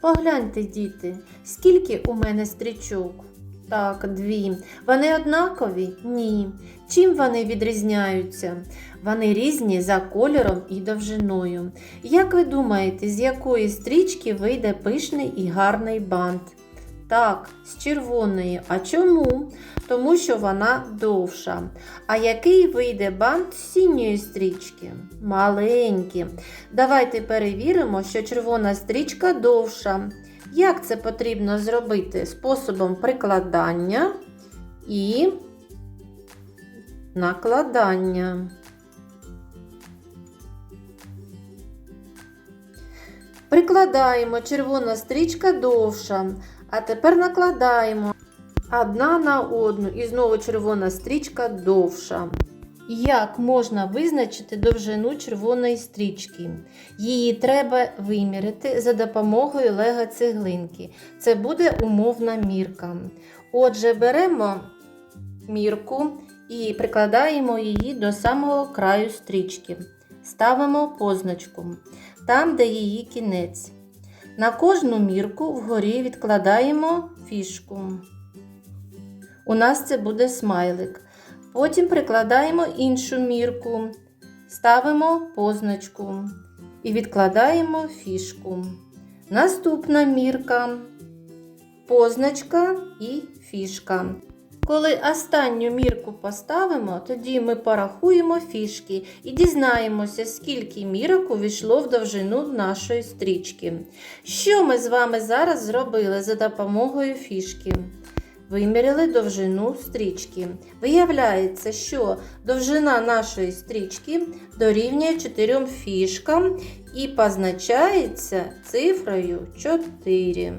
Погляньте, діти, скільки у мене стрічок? Так, дві. Вони однакові? Ні. Чим вони відрізняються? Вони різні за кольором і довжиною. Як ви думаєте, з якої стрічки вийде пишний і гарний бант? Так, з червоної. А чому? Тому що вона довша. А який вийде бант з синьої стрічки? Маленький. Давайте перевіримо, що червона стрічка довша. Як це потрібно зробити? Способом прикладання і накладання. Прикладаємо червона стрічка довша. А тепер накладаємо одна на одну і знову червона стрічка довша. Як можна визначити довжину червоної стрічки? Її треба виміряти за допомогою лего-цеглинки. Це буде умовна мірка. Отже, беремо мірку і прикладаємо її до самого краю стрічки. Ставимо позначку там, де її кінець. На кожну мірку вгорі відкладаємо фішку. У нас це буде смайлик. Потім прикладаємо іншу мірку, ставимо позначку і відкладаємо фішку. Наступна мірка, позначка і фішка. Коли останню мірку поставимо, тоді ми порахуємо фішки і дізнаємося, скільки мірок увійшло в довжину нашої стрічки. Що ми з вами зараз зробили за допомогою фішки? Виміряли довжину стрічки. Виявляється, що довжина нашої стрічки дорівнює 4 фішкам і позначається цифрою 4.